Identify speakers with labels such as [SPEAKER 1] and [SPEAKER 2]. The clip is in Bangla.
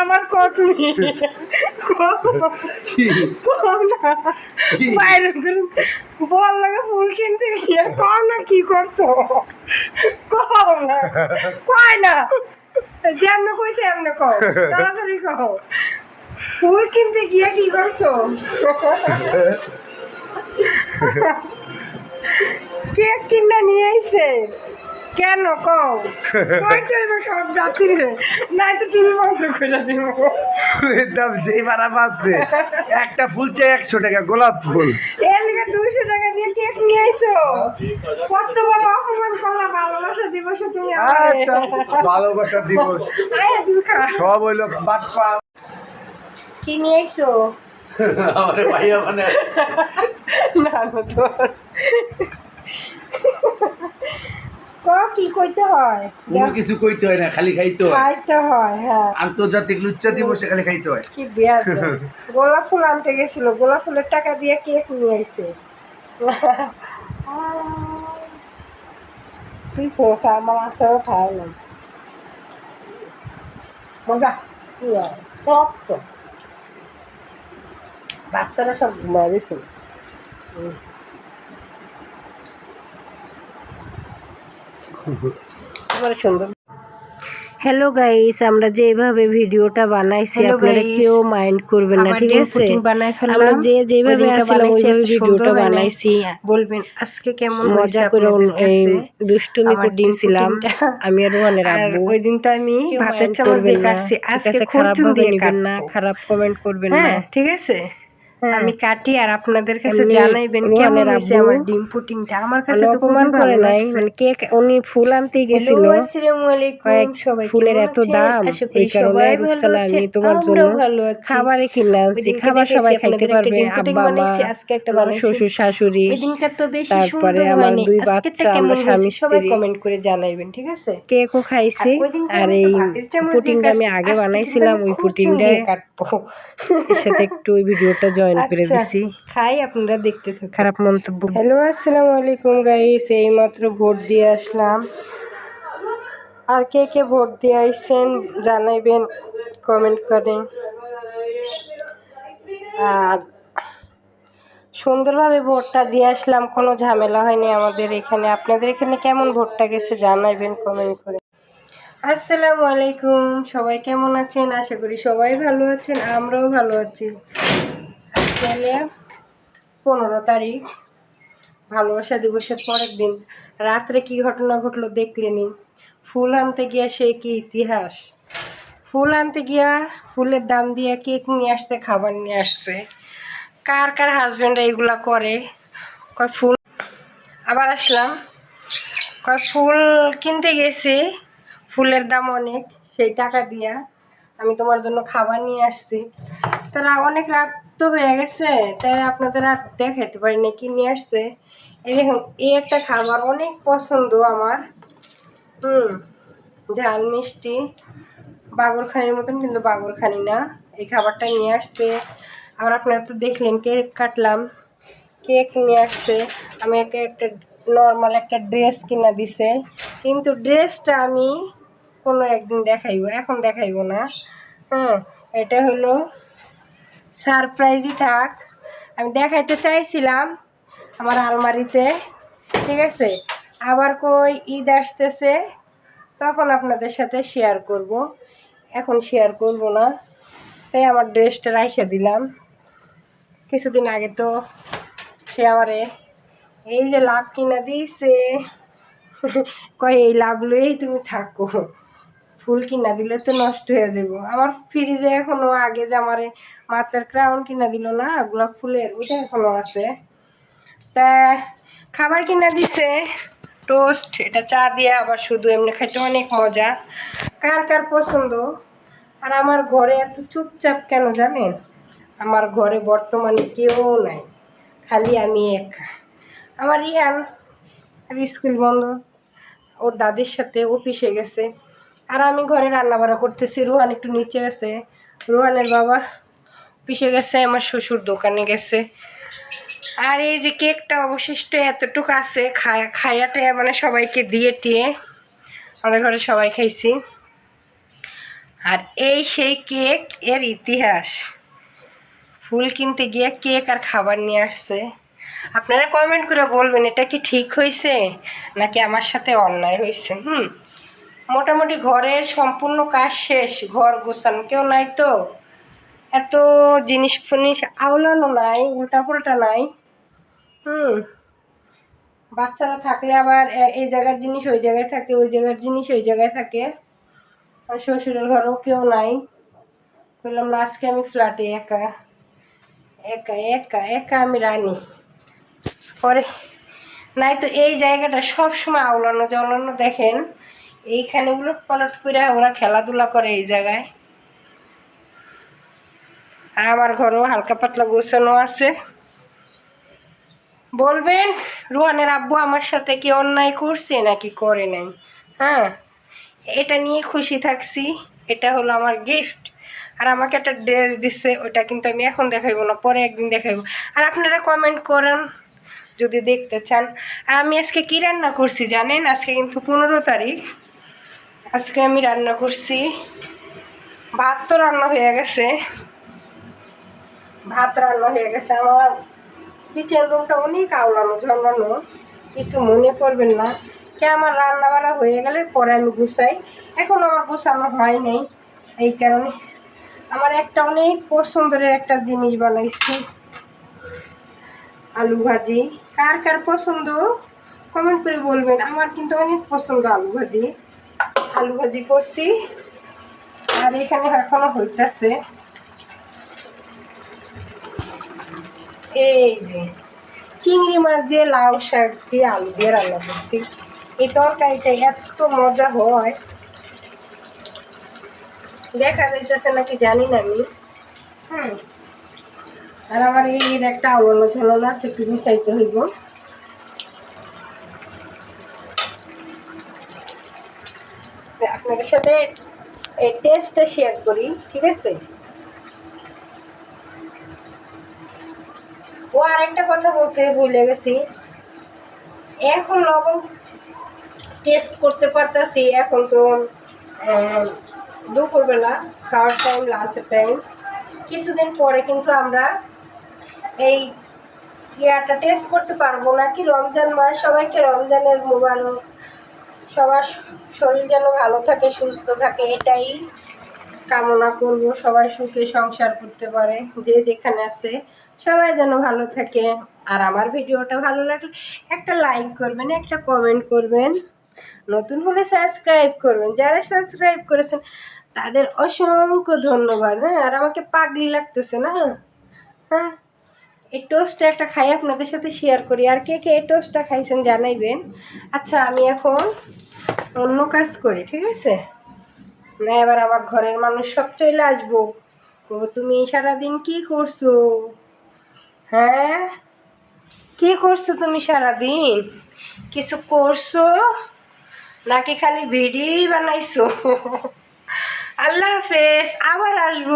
[SPEAKER 1] আমার কত? বাইরে বল লাগে ফুল কিনতে গিয়ে। কম না কি করছ? কম না। কয় না? যেমন কইছে এমনি কও। তাড়াতাড়ি কও। ফুল কিনতে গিয়ে কি করছ? কেক কিনা নিয়ে আইছে। কেন কও? কই তুইবে সব জাতির নাই তো টিভি বন্ধ করে দিব।
[SPEAKER 2] দাম যেই বাড়া বাড়ছে একটা ফুল চাই একশো টাকা গোলাপ ফুল।
[SPEAKER 1] এর লিগে দুইশো টাকা দিয়ে কেক নিয়ে আইছো? কত বড় অপমান করলা ভালোবাসা দিবসে তুমি আমারে।
[SPEAKER 2] আচ্ছা, ভালোবাসা দিবস। সব হইল বাটপা।
[SPEAKER 1] কি নিয়ে আইছো?
[SPEAKER 2] আমাদের ভাইয়া মানে।
[SPEAKER 1] না না তোর। ক কি কইতে হয়?
[SPEAKER 2] কোনো কিছু কইতে হয় না খালি খাইতে হয়।
[SPEAKER 1] খাইতে হয় হ্যাঁ।
[SPEAKER 2] আন্তর্জাতিক লুচ্চা দিবসে খালি খাইতে হয়।
[SPEAKER 1] কি বিয়ার গোলাপ ফুল আনতে গেছিল গোলাপ ফুলের টাকা দিয়ে কেক নিয়ে আইছে তুই সোসা আমার আসাও খায় না। মজা সব তো বাচ্চারা সব ঘুমায় গেছে সুন্দর। হ্যালো গাইস আমরা যেভাবে ভিডিওটা বানাইছি আপনারা কেউ মাইন্ড করবেন না ঠিক আছে। আমরা যে যেভাবে ওইভাবে ভিডিওটা বানাইছি।
[SPEAKER 3] বলবেন আজকে কেমন
[SPEAKER 1] মজা করে এই দুষ্টুমি করতেছিলাম আমি আর রোহানের রাখব
[SPEAKER 3] ওই দিন তো আমি ভাতের চামচ দিয়ে কাটছি। আজকে খুরচুন দিয়ে
[SPEAKER 1] নিবেন না খারাপ কমেন্ট করবেন না।
[SPEAKER 3] হ্যাঁ ঠিক আছে। আমি কাটি আর আপনাদের কাছে জানাইবেন কেমন হয়েছে আমার ডিম পুটিংটা? আমার কাছে তো খুবই
[SPEAKER 1] করে নাই। মানে কেক উনি ফুল আনতে গেছিল।
[SPEAKER 3] আসসালামু আলাইকুম। সবাই
[SPEAKER 1] ফুলের এত দাম। এই কারণে রুকসানা আমি তোমার জন্য
[SPEAKER 3] ভালো।
[SPEAKER 1] খাবারে কিনে আনছি। খাবার সবাই খাইতে পারবে। আব্বা মা
[SPEAKER 3] বানাইছি, আজকে একটা
[SPEAKER 1] আমার শ্বশুর শাশুড়ি।
[SPEAKER 3] ওই দিনটা তো বেশি
[SPEAKER 1] তারপরে
[SPEAKER 3] সুন্দর
[SPEAKER 1] আমার দুই বাচ্চা আমরা স্বামী
[SPEAKER 3] সবাই কমেন্ট করে জানাইবেন ঠিক আছে?
[SPEAKER 1] কেকও খাইছি।
[SPEAKER 3] আর
[SPEAKER 1] এই পুটিংটা আমি আগে বানাইছিলাম ওই পুটিংটা
[SPEAKER 3] কাটবো।
[SPEAKER 1] সাথে একটু ওই ভিডিওটা জয়েন করে
[SPEAKER 3] আচ্ছা,
[SPEAKER 1] দিছি।
[SPEAKER 3] খাই আপনারা দেখতে থাকুন।
[SPEAKER 1] খারাপ মন্তব্য। হ্যালো আসসালামু আলাইকুম গাইস এইমাত্র ভোট দিয়ে আসলাম। আর কে কে ভোট দিয়ে আসছেন জানাইবেন কমেন্ট করে। আর সুন্দরভাবে ভোটটা দিয়ে আসলাম কোনো ঝামেলা হয়নি আমাদের এখানে। আপনাদের এখানে কেমন ভোটটা গেছে জানাইবেন কমেন্ট করে। আসসালামু আলাইকুম সবাই কেমন আছেন? আশা করি সবাই ভালো আছেন আমরাও ভালো আছি। হলে পনেরো তারিখ। ভালোবাসা দিবসের পরের দিন। রাত্রে কি ঘটনা ঘটলো দেখলেনি ফুল আনতে গিয়া সে কি ইতিহাস? ফুল আনতে গিয়া ফুলের দাম দিয়ে কেক নিয়ে আসছে, খাবার নিয়ে আসছে। কার কার হাজব্যান্ড এইগুলা করে? কয় ফুল আবার আসলাম। কয় ফুল কিনতে গেছি, ফুলের দাম অনেক, সেই টাকা দিয়া আমি তোমার জন্য খাবার নিয়ে আসছি। তারা অনেক রাত তো হয়ে গেছে। তাই আপনাদের আর দেখাইতে পারি না কি নিয়ে আসছে। এই দেখুন, এই একটা খাবার অনেক পছন্দ আমার। হুম, ঝাল, মিষ্টি, বাগরখানির মতন, কিন্তু বাগরখানি না। এই খাবারটা নিয়ে আসছে। আর আপনারা তো দেখলেন, কেক কাটলাম। কেক নিয়ে আসছে। আমি একে একটা নর্মাল একটা ড্রেস কিনা দিছে। কিন্তু ড্রেসটা আমি কোনো একদিন দেখাইবো, এখন দেখাইবো না। হ্যাঁ এটা হলো সারপ্রাইজই থাক। আমি দেখাইতে চাইছিলাম আমার আলমারিতে, ঠিক আছে? আবার কই ঈদ আসতেছে, তখন আপনাদের সাথে শেয়ার করব। এখন শেয়ার করব না, তাই আমার ড্রেসটা রাইখে দিলাম। কিছুদিন আগে তো সে আমারে, এই যে লাভ কিনা দিয়েছে, কয় এই লাভ লইয়েই তুমি থাকো। ফুল কিনা দিলে তো নষ্ট হয়ে যাব। আমার ফ্রিজে এখনও আগে যে আমার মাথার ক্রাউন কিনা দিল না, গোলাপ ফুলের, ওইটা এখনও আছে। তা খাবার কিনা দিছে টোস্ট এটা চা দিয়ে আবার শুধু এমনি খাইতে অনেক মজা। কার কার পছন্দ? আর আমার ঘরে এত চুপচাপ কেন জানেন? আমার ঘরে বর্তমানে কেউ নাই, খালি আমি একা। আমার ইয়ান স্কুল বন্ধ, ওর দাদির সাথে অফিসে গেছে। আর আমি ঘরে রান্না বান্না করতেছি, রোহান একটু নিচে গেছে। রোহানের বাবা অফিসে গেছে, আমার শ্বশুর দোকানে গেছে। আর এই যে কেকটা অবশিষ্ট এতটুকু আছে, খায়া, খায়াটা মানে সবাইকে দিয়ে টিয়ে আমাদের ঘরে সবাই খাইছি। আর এই সেই কেক এর ইতিহাস। ফুল কিনতে গিয়ে কেক আর খাবার নিয়ে আসছে। আপনারা কমেন্ট করে বলবেন, এটা কি ঠিক হয়েছে নাকি আমার সাথে অন্যায় হয়েছে হুম। মোটামুটি ঘরের সম্পূর্ণ কাজ শেষ, ঘর গোছানো, কেউ নাই তো? এত জিনিস ফিনিস আওলানো নাই উল্টা পুল্টা নাই। হুম। বাচ্চারা থাকলে আবার এই জায়গার জিনিস, ওই জায়গায় থাকে, ওই জায়গার জিনিস, ওই জায়গায় থাকে। শ্বশুরের ঘরেও কেউ নাই। বললাম, না, আজকে আমি ফ্ল্যাটে একা। একা একা একা আমি রানি। পরে, নাই তো, এই জায়গাটা সব সময় আওলানো জলানো দেখেন। এইখানে উলট পালট করে ওরা খেলাধুলা করে এই জায়গায়। আমার ঘরেও হালকা পাতলা গোছানো আছে। বলবেন, রুহানের আব্বু আমার সাথে কি অন্যায় করছে নাকি করে নাই? হ্যাঁ এটা নিয়ে খুশি থাকছি। এটা হলো আমার গিফট আর আমাকে একটা ড্রেস দিচ্ছে ওটা কিন্তু আমি এখন দেখাইবো না, পরে একদিন দেখাইবো। আর আপনারা কমেন্ট করেন, যদি দেখতে চান। আর আমি আজকে কী রান্না করছি জানেন? আজকে কিন্তু পনেরো তারিখ। আজকে আমি রান্না করছি। ভাত তো রান্না হয়ে গেছে। ভাত রান্না হয়ে গেছে। আমার কিচেন রুমটা অনেক আওলানো ঝলানো কিছু মনে করবেন না। কে আমার রান্না হয়ে গেলে পরে আমি গুছাই। এখন আমার গোছানো হয় নাই। এই কারণে আমার একটা অনেক পছন্দের একটা জিনিস বানাইছি। আলু ভাজি। কার কার পছন্দ? কমেন্ট করে বলবেন। আমার কিন্তু অনেক পছন্দ আলু ভাজি। আলু ভাজি করছি। আর এখানে এখনও হইতাছে এই যে চিংড়ি মাছ দিয়ে লাউ শাক দিয়ে আলু দিয়ে রান্না করছি। এই তরকারিটা এত মজা হয়। দেখা যাইতেছে নাকি জানি না আমি। হুম। আর আমার এই একটা আলোনা ঝালনা আছে একটু গুছাইতে হইব। আপনাদের সাথে এই টেস্টটা শেয়ার করি, ঠিক আছে? ও আর একটা কথা বলতে ভুলে গেছি। এখন লবণ টেস্ট করতে পারতাছি, এখন তো দুপুরবেলা খাওয়ার টাইম লাঞ্চের টাইম কিছুদিন পরে কিন্তু আমরা এই ইয়াটা টেস্ট করতে পারব না কি রমজান মাস, সবাইকে রমজানের মোবারক। সবার শরীর যেন ভালো থাকে, সুস্থ থাকে, এটাই কামনা করব। সবাই সুখে সংসার করতে পারে, যে যেখানে আছে সবাই যেন ভালো থাকে। আর আমার ভিডিওটা ভালো লাগলে একটা লাইক করবেন, একটা কমেন্ট করবেন, নতুন হলে সাবস্ক্রাইব করবেন। যারা সাবস্ক্রাইব করেছেন, তাদের অসংখ্য ধন্যবাদ হ্যাঁ? আর আমাকে পাগলি লাগতেছে না হ্যাঁ? এই টোস্টটা একটা খাই, আপনাদের সাথে শেয়ার করি। আর কে কে এই টোস্টটা খাইছেন জানাইবেন। আচ্ছা আমি এখন অন্য কাজ করি, ঠিক আছে? না, এবার আমার ঘরের মানুষ সব চলে আসব। ও, তুমি সারাদিন কি করছ? হ্যাঁ? কি করছ তুমি সারাদিন? কিছু করছ? নাকি খালি ভিডিও বানাইছো? আল্লাহ হাফেজ, আবার আসব।